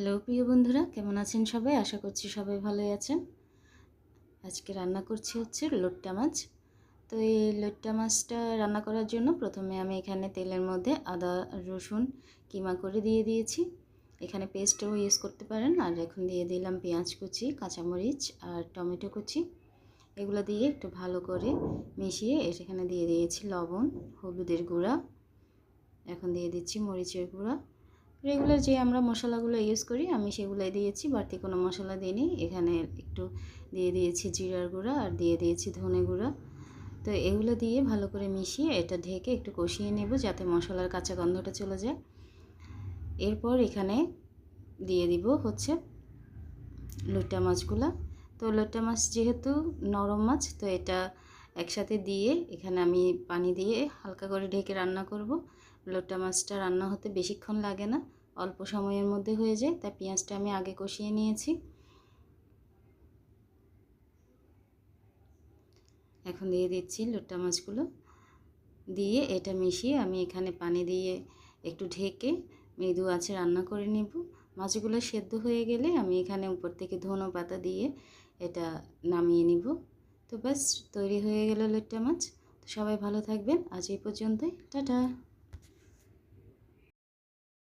Hello, প্রিয় বন্ধুরা, কেমন আছেন সবাই? আশা করছি সবাই ভালোই আছেন। আজকে রান্না করছি হচ্ছে লোট্টা মাছ। তো এই লোট্টা মাছটা রান্না করার জন্য প্রথমে আমি এখানে তেলের মধ্যে আদা, রসুন, কিমা করে দিয়ে দিয়েছি। এখানে পেস্টও ইউজ করতে পারেন। আর এখন দিয়ে দিলাম পেঁয়াজ কুচি, কাঁচামরিচ আর টমেটো কুচি। এগুলো দিয়ে একটু ভালো করে মিশিয়ে এখানে দিয়ে দিয়েছি লবণ, হলুদের গুঁড়া। এখন দিয়ে দিচ্ছি মরিচের গুঁড়া। রেগুলার যে আমরা মশলাগুলো ইউজ করি, আমি সেগুলোই দিয়েছি। বাড়তি কোনো মশলা দিইনি। এখানে একটু দিয়ে দিয়েছি জিরার গুঁড়া আর দিয়ে দিয়েছি ধনে গুঁড়া। তো এগুলো দিয়ে ভালো করে মিশিয়ে এটা ঢেকে একটু কষিয়ে নেব যাতে মশলার কাঁচা গন্ধটা চলে যায়। এরপর এখানে দিয়ে দিব হচ্ছে লোটা মাছগুলা। তো লোটা মাছ যেহেতু নরম মাছ, তো এটা একসাথে দিয়ে এখানে আমি পানি দিয়ে হালকা করে ঢেকে রান্না করব। লোটা মাছটা রান্না হতে বেশিক্ষণ লাগে না, অল্প সময়ের মধ্যে হয়ে যায়, তাই পেঁয়াজটা আমি আগে কষিয়ে নিয়েছি। এখন দিয়ে দিচ্ছি লোটা মাছগুলো। দিয়ে এটা মিশিয়ে আমি এখানে পানি দিয়ে একটু ঢেকে মৃদু আছে রান্না করে নেব। মাছগুলো সেদ্ধ হয়ে গেলে আমি এখানে উপর থেকে ধনো পাতা দিয়ে এটা নামিয়ে নিব। তো ব্যাস, তৈরি হয়ে গেল লেট্টা মাছ। তো সবাই ভালো থাকবেন। আজ এই পর্যন্তই। টাটা।